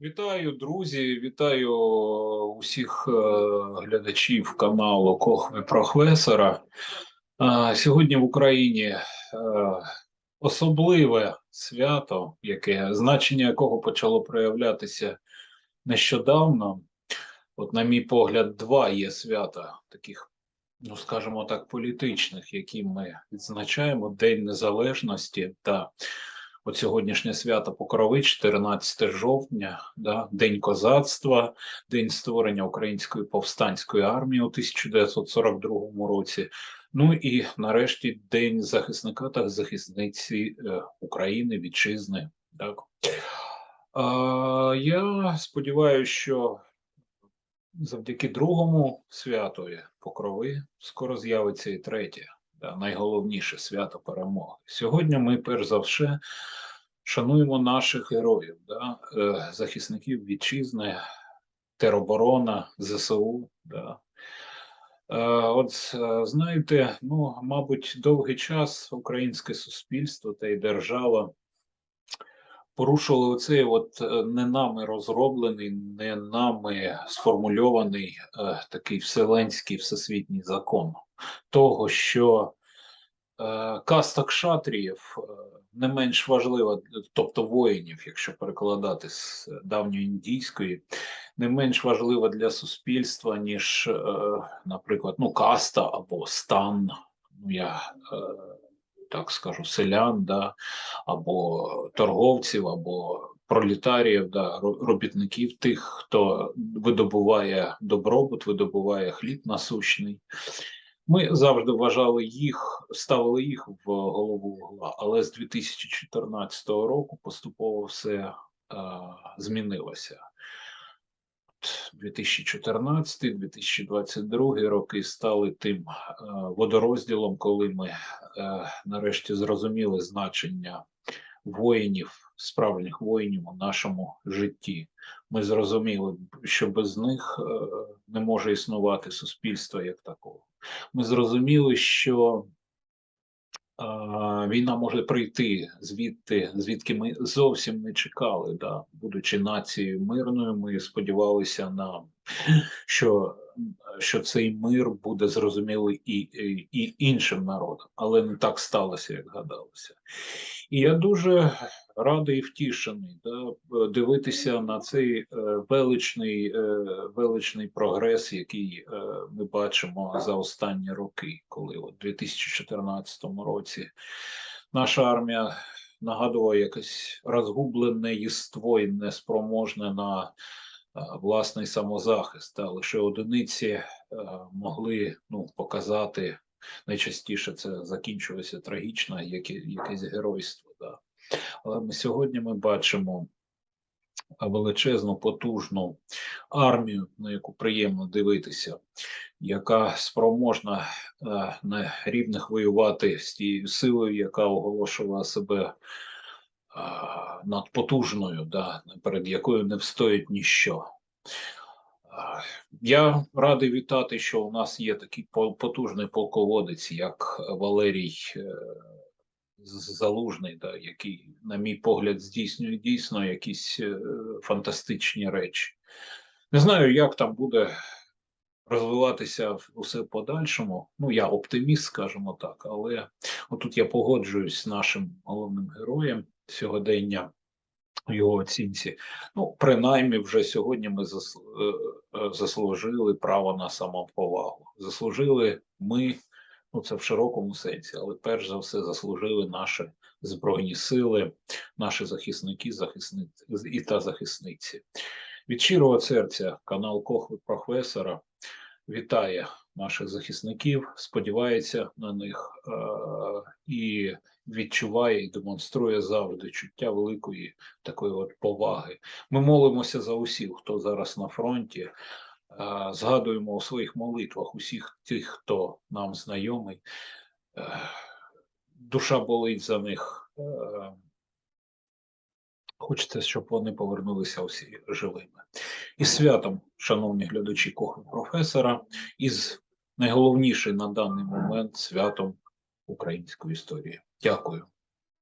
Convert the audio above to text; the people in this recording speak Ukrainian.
Вітаю, друзі! Вітаю усіх е, глядачів каналу Кохви Професора. Е, Сьогодні в Україні е, особливе свято, яке значення якого почало проявлятися нещодавно. От, на мій погляд, два є свята таких, ну скажімо так, політичних, які ми відзначаємо: День Незалежності та От сьогоднішнє свято Покрови, 14 жовтня, да, День козацтва, День створення Української повстанської армії у 1942 році. Ну і нарешті День захисника та захисниці е, України, вітчизни. Так. А, я сподіваюся, що завдяки другому святові Покрови скоро з'явиться і третє. Найголовніше свято перемоги. Сьогодні ми, перш за все, шануємо наших героїв, да, е, захисників вітчизни, тероборона, ЗСУ. Да. Е, От е, знаєте, ну, мабуть, довгий час українське суспільство та й держава порушували оцей от е, не нами розроблений, не нами сформульований е, такий вселенський всесвітній закон того, що е, каста кшатріїв е, не менш важлива, тобто воїнів, якщо перекладати з давньоіндійської, не менш важлива для суспільства, ніж, е, наприклад, ну, каста або стан. Ну, я е, так скажу, селян, да, або торговців, або пролетаріїв, да, робітників, тих, хто видобуває добробут, видобуває хліб насущний. Ми завжди вважали їх, ставили їх в голову угла, але з 2014 року поступово все е, змінилося. 2014-2022 роки стали тим е, водорозділом, коли ми е, нарешті зрозуміли значення воїнів, справжніх воїнів у нашому житті. Ми зрозуміли, що без них е, не може існувати суспільство як такого. Ми зрозуміли, що війна може прийти звідти, звідки ми зовсім не чекали. Да? Будучи нацією мирною, ми сподівалися на що, що цей мир буде зрозумілий і, і, і іншим народам, але не так сталося, як гадалося. І я дуже радий і втішений да, дивитися на цей е, величний, е, величний прогрес, який е, ми бачимо за останні роки, коли у 2014 році наша армія нагадувала якесь розгублене єство і неспроможне на е, власний самозахист. Та лише одиниці е, могли ну, показати найчастіше це закінчилося трагічно, яке, якесь геройство. Але ми сьогодні ми бачимо величезну потужну армію, на яку приємно дивитися, яка спроможна е, на рівних воювати з тією силою, яка оголошувала себе е, надпотужною, да, перед якою не встоїть ніщо. Е, Я радий вітати, що у нас є такий потужний полководець, як Валерій Залужний, да, який, на мій погляд, здійснює дійсно якісь е, фантастичні речі. Не знаю, як там буде розвиватися усе подальшому. Ну, я оптиміст, скажімо так, але отут я погоджуюсь з нашим головним героєм сьогодення в його оцінці. Ну, принаймні, вже сьогодні ми е, е, заслужили право на самоповагу. Заслужили ми, ну це в широкому сенсі, але перш за все заслужили наші збройні сили, наші захисники, захисниці і та захисниці. Від щирого серця канал Кохви Професора вітає наших захисників, сподівається на них е- і відчуває і демонструє завжди чуття великої такої от поваги. Ми молимося за усіх, хто зараз на фронті. Згадуємо у своїх молитвах усіх тих, хто нам знайомий. Е, Душа болить за них. Е, Хочеться, щоб вони повернулися всі живими. І святом, шановні глядачі Кохви професора, із найголовніший на даний момент святом української історії. Дякую.